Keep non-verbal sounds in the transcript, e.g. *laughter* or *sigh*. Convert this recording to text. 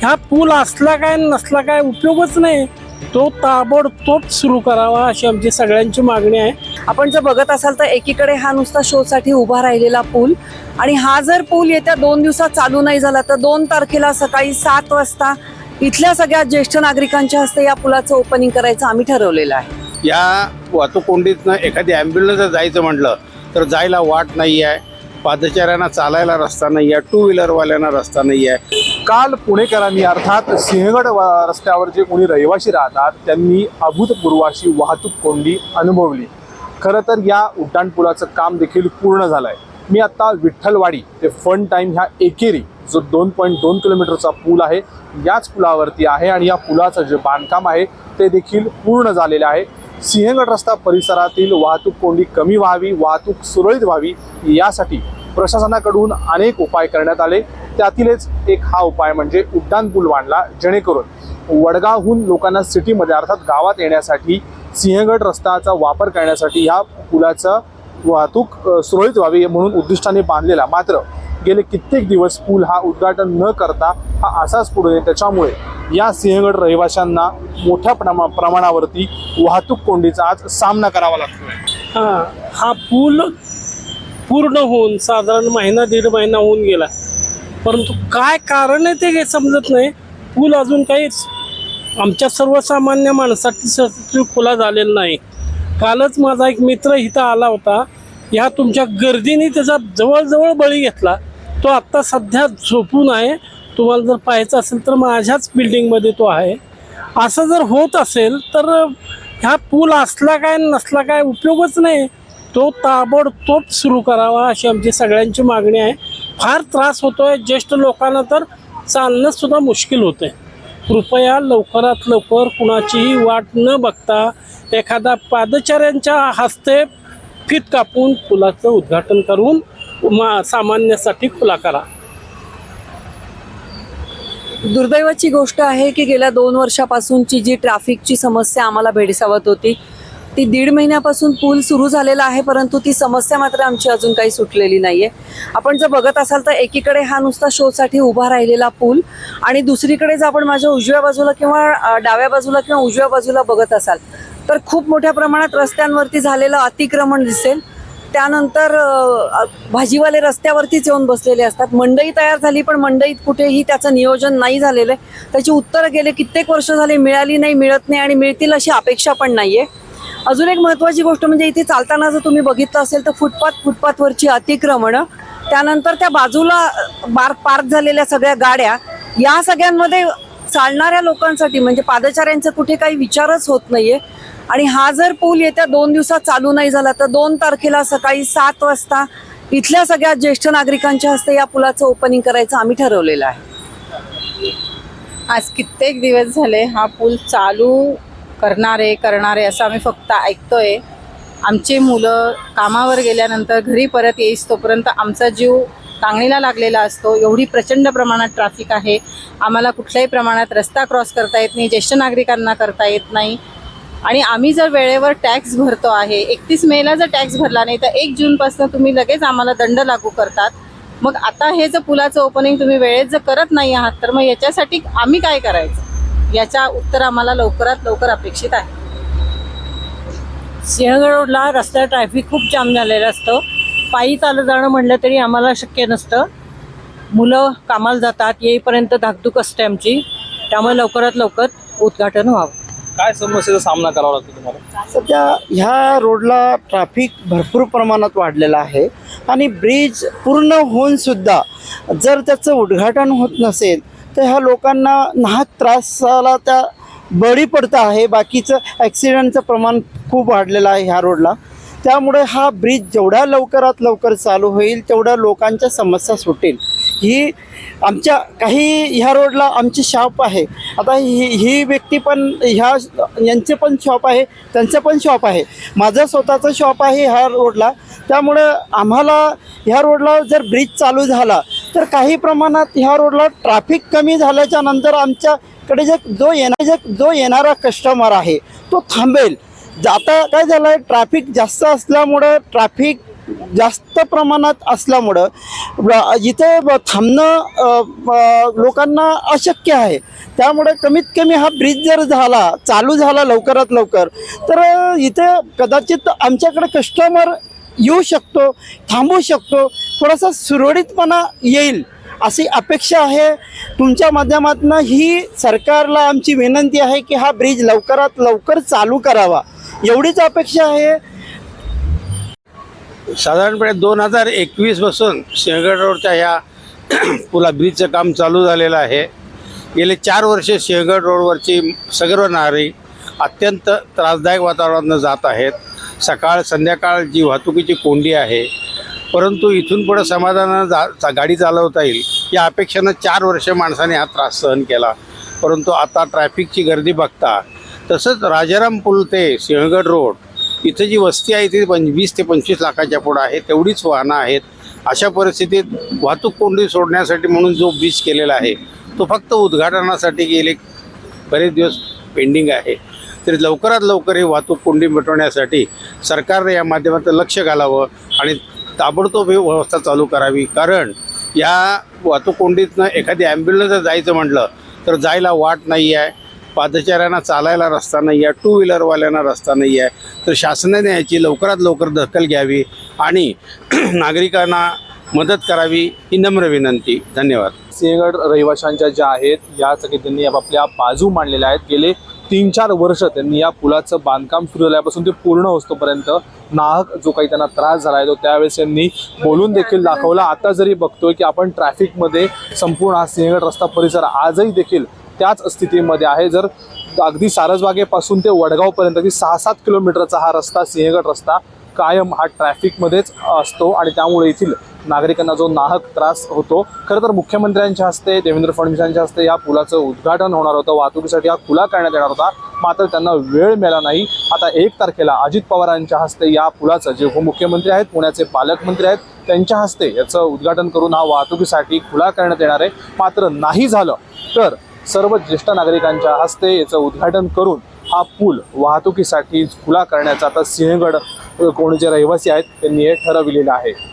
ह्या पूल असला काय नसला काय उपयोगच नाही. तो ताबडतोब सुरू करावा अशी आमची सगळ्यांची मागणी आहे. आपण जर बघत असाल तर एकीकडे हा नुसता शोसाठी उभा राहिलेला पूल आणि हा जर पूल येत्या दोन दिवसात चालू नाही झाला तर दोन तारखेला सकाळी सात वाजता इथल्या सगळ्या ज्येष्ठ नागरिकांच्या हस्ते या पुलाचं ओपनिंग करायचं आम्ही ठरवलेलं आहे. या वाहतूक कोंडीतनं एखादी ॲम्ब्युलन्स जर जायचं म्हटलं तर जायला वाट नाही आहे पादचाऱ्यांना चालायला रस्ता नाही आहे टू व्हीलरवाल्यांना रस्ता नाही आहे काल पुणेकरांनी अर्थात सिंहगड व- रस्त्यावर जे कोणी रहिवाशी राहतात त्यांनी अभूतपूर्व अशी वाहतूक कोंडी अनुभवली. खरं तर या उड्डाणपुलाचं काम देखील पूर्ण झालं आहे मी आता विठ्ठलवाडी ते फन टाईम ह्या एकेरी जो दोन पॉईंट दोन किलोमीटरचा पूल आहे याच पुलावरती आहे आणि या पुलाचं जे बांधकाम आहे ते देखील पूर्ण झालेलं आहे. सिंहगड रस्ता परिसरातील वाहतूक कोंडी कमी व्हावी वाहतूक सुरळीत व्हावी यासाठी प्रशासनाकडून अनेक उपाय करण्यात आले. त्यातीलच एक हा उपाय म्हणजे उड्डाण पूल बांधला जेणेकरून वडगावहून लोकांना सिटीमध्ये अर्थात गावात येण्यासाठी सिंहगड रस्त्याचा वापर करण्यासाठी ह्या पुलाचं वाहतूक सुरळीत व्हावी म्हणून उद्दिष्टाने बांधलेला. मात्र गेले कित्येक दिवस पूल हा उद्घाटन न करता हा असाच पुढे त्याच्यामुळे या सिंहगड रहिवाशांना मोठ्या प्रमा प्रमाणावरती वाहतूक कोंडीचा आज सामना करावा लागतो हा हा पूल पूर्ण होऊन साधारण महिना दीड महिना होऊन गेला. परंतु काय कारण आहे ते काही समजत नाही. पूल अजून काहीच आमच्या सर्वसामान्य माणसासाठी खुला झालेला नाही. कालच माझा एक मित्र इथं आला होता. ह्या तुमच्या गर्दीने त्याचा जवळजवळ बळी घेतला. तो आत्ता सध्या झोपून आहे. तुम्हाला जर पाहायचं असेल तर माझ्याच बिल्डिंगमध्ये तो आहे. असं जर होत असेल तर ह्या पूल असला काय नसला काय उपयोगच नाही. तो ताबडतोब सुरू करावा अशी आमची सगळ्यांची मागणी आहे. फार त्रास होतो आहे ज्येष्ठ लोकांना तर चालणंसुद्धा मुश्किल होतं आहे कृपया लवकरात लवकर कुणाचीही वाट न बघता एखादा पादचाऱ्यांच्या हस्ते फीत कापून पुलाचं उद्घाटन करून मा सामान्यासाठी खुला करा. दुर्दैवाची गोष्ट आहे की गेल्या दोन वर्षापासूनची जी ट्रॅफिकची समस्या आम्हाला भेडसावत होती ती दीड महिन्यापासून पूल सुरू झालेला आहे परंतु ती समस्या मात्र आमची अजून काही सुटलेली नाही आहे आपण जर बघत असाल तर एकीकडे हा नुसता शोसाठी उभा राहिलेला पूल आणि दुसरीकडे जर आपण माझ्या उजव्या बाजूला किंवा डाव्या बाजूला किंवा उजव्या बाजूला बघत असाल तर खूप मोठ्या प्रमाणात रस्त्यांवरती झालेलं अतिक्रमण दिसेल. त्यानंतर भाजीवाले रस्त्यावरतीच येऊन बसलेले असतात. मंडई तयार झाली पण मंडईत कुठेही त्याचं नियोजन नाही झालेलं आहे. त्याची उत्तरं गेले कित्येक वर्ष झाली मिळाली नाही मिळत नाही आणि मिळतील अशी अपेक्षा पण नाही आहे. अजून एक महत्त्वाची गोष्ट म्हणजे इथे चालताना जर तुम्ही बघितलं असेल तर फुटपाथ फुटपाथवरची अतिक्रमणं त्यानंतर त्या बाजूला बार पार्क झालेल्या सगळ्या गाड्या या सगळ्यांमध्ये चालणाऱ्या लोकांसाठी म्हणजे पादचाऱ्यांचा कुठे काही विचारच होत नाही आहे आणि हा जर पूल येत्या दोन दिवसात चालू नाही झाला तर दोन तारखेला सकाळी सात वाजता इथल्या सगळ्या ज्येष्ठ नागरिकांच्या हस्ते या पुलाचं ओपनिंग करायचं आम्ही ठरवलेलं आहे. आज कित्येक दिवस झाले हा पूल चालू करणारे करणारे असं आम्ही फक्त ऐकतोय. आमची मुलं कामावर गेल्यानंतर घरी परत येईस तोपर्यंत आमचा जीव टांगणीला लागलेला असतो. एवढी प्रचंड प्रमाणात ट्रॅफिक आहे. आम्हाला कुठल्याही प्रमाणात रस्ता क्रॉस करता येत नाही ज्येष्ठ नागरिकांना करता येत नाही. आणि आम्ही जर वेळेवर टॅक्स भरतो आहे एकतीस मेला जर टॅक्स भरला नाही तर एक जूनपासून तुम्ही लगेच आम्हाला दंड लागू करतात. मग आता हे जर पुलाचं ओपनिंग तुम्ही वेळेत जर करत नाही आहात तर मग याच्यासाठी आम्ही काय करायचं? याच्या उत्तर आम्हाला लवकरात लवकर अपेक्षित आहे. सिंहगड रोडला रस्त्यावर ट्रॅफिक खूप जाम झालेलं असतं. पायी चालत जाणं म्हटलं तरी आम्हाला शक्य नसतं. मुलं कामाला जातात येईपर्यंत धाकधूक असते आमची. त्यामुळे लवकरात लवकर उद्घाटन व्हावं. काय समस्येचा सामना करावा लागतो तुम्हाला? सध्या ह्या रोडला ट्रॅफिक भरपूर प्रमाणात वाढलेलं आहे आणि ब्रिज पूर्ण होऊन सुद्धा जर त्याचं उद्घाटन होत नसेल तर ह्या लोकांना नाहक त्रासाला त्या बळी पडतं आहे. बाकीचं ॲक्सिडेंटचं प्रमाण खूप वाढलेलं आहे ह्या रोडला. त्यामुळे हा ब्रिज जेवढ्या लवकरात लवकर चालू होईल तेवढ्या लोकांच्या समस्या सुटेल. ही आमच्या काही ह्या रोडला आमची शॉप आहे. आता ही ही व्यक्ती पण ह्या यांचे पण शॉप आहे त्यांचं पण शॉप आहे. माझं स्वतःचं शॉप आहे ह्या रोडला. त्यामुळं आम्हाला ह्या रोडला जर ब्रिज चालू झाला तर काही प्रमाणात ह्या रोडला ट्रॅफिक कमी झाल्याच्यानंतर आमच्याकडे जे जो येणार जे जो येणारा कस्टमर आहे तो थांबेल. जाता काय झालं आहे ट्रॅफिक जास्त असल्यामुळं ट्रॅफिक जास्त प्रमाणात असल्यामुळं ब- इथे ब- थांबणं लोकांना अशक्य आहे. त्यामुळे कमीत कमी हा ब्रिज जर झाला चालू झाला लवकरात लवकर तर इथे कदाचित आमच्याकडे कस्टमर येऊ शकतो थांबू शकतो थोडासा सुरळीतपणा येईल अशी अपेक्षा आहे. तुमच्या माध्यमातून ही सरकारला आमची विनंती आहे की हा ब्रिज लवकरात लवकर चालू करावा. एवढीच अपेक्षा आहे. साधारणपणे दोन हजार एकवीसपासून सिंहगड रोडच्या ह्या *clears throat* पुला ब्रिजचं काम चालू झालेलं आहे. गेले चार वर्षे सिंहगड रोडवरची सर्व नागरिक अत्यंत त्रासदायक वातावरणानं जात आहेत. सकाळ संध्याकाळ जी वाहतुकीची कोंडी आहे परंतु इथून पुढे समाधानानं जा चा- गाडी चालवता येईल या अपेक्षेनं चार वर्षे माणसाने हा त्रास सहन केला. परंतु आता ट्रॅफिकची गर्दी बघता तसंच राजाराम पूल ते सिंहगड रोड इथं जी वस्ती आहे ती पं वीस ते पंचवीस लाखाच्या पुढं आहे तेवढीच वाहनं आहेत. अशा परिस्थितीत वाहतूक कोंडी सोडण्यासाठी म्हणून जो बीच केलेला आहे तो फक्त उद्घाटनासाठी गेले बरेच दिवस पेंडिंग आहे. तरी लवकरात लवकर ही वाहतूक कोंडी मिटवण्यासाठी सरकारने या माध्यमातून लक्ष घालावं आणि ताबडतोब ही व्यवस्था चालू करावी. कारण या वाहतूक कोंडीतनं एखादी ॲम्ब्युलन्स जर जायचं म्हटलं तर जायला वाट नाही आहे पादचाऱ्यांना चालायला रस्ता नाही आहे टू व्हीलरवाल्यांना रस्ता नाही आहे. तर शासनाने याची लवकरात लवकर दखल घ्यावी आणि *clears throat* नागरिकांना मदत करावी ही नम्र विनंती. धन्यवाद. सिंहगड रहिवाशांच्या ज्या आहेत या सगळे त्यांनी आपापल्या बाजू मांडलेल्या आहेत. गेले तीन चार वर्ष त्यांनी या पुलाचं बांधकाम सुरू झाल्यापासून ते पूर्ण होतोपर्यंत नाहक जो काही त्यांना त्रास झाला आहे तो त्यावेळेस त्यांनी बोलून देखील दाखवला. आता जरी बघतोय की आपण ट्रॅफिकमध्ये संपूर्ण हा सिंहगड रस्ता परिसर आजही देखील त्याच स्थितीमध्ये आहे. जर अगदी सारसबागेपासून ते वडगावपर्यंत की सहा सात किलोमीटरचा हा रस्ता सिंहगड रस्ता कायम हा ट्रॅफिकमध्येच असतो आणि त्यामुळे येथील नागरिकांना जो नाहक त्रास होतो खरं तर मुख्यमंत्र्यांच्या हस्ते देवेंद्र फडणवीसांच्या हस्ते या पुलाचं उद्घाटन होणार होतं. वाहतुकीसाठी हा खुला करण्यात येणार होता. मात्र त्यांना वेळ मिळाला नाही. आता एक तारखेला अजित पवारांच्या हस्ते या पुलाचं जे उपमुख्यमंत्री आहेत पुण्याचे पालकमंत्री आहेत त्यांच्या हस्ते याचं उद्घाटन करून हा वाहतुकीसाठी खुला करण्यात येणार आहे. मात्र नाही झालं तर सर्व ज्येष्ठ नागरिकांच्या हस्ते याचं उद्घाटन करून हा पूल वाहतुकीसाठी खुला करण्याचा आता सिंहगड कोण जे रहिवासी आहेत त्यांनी हे ठरविलेलं आहे.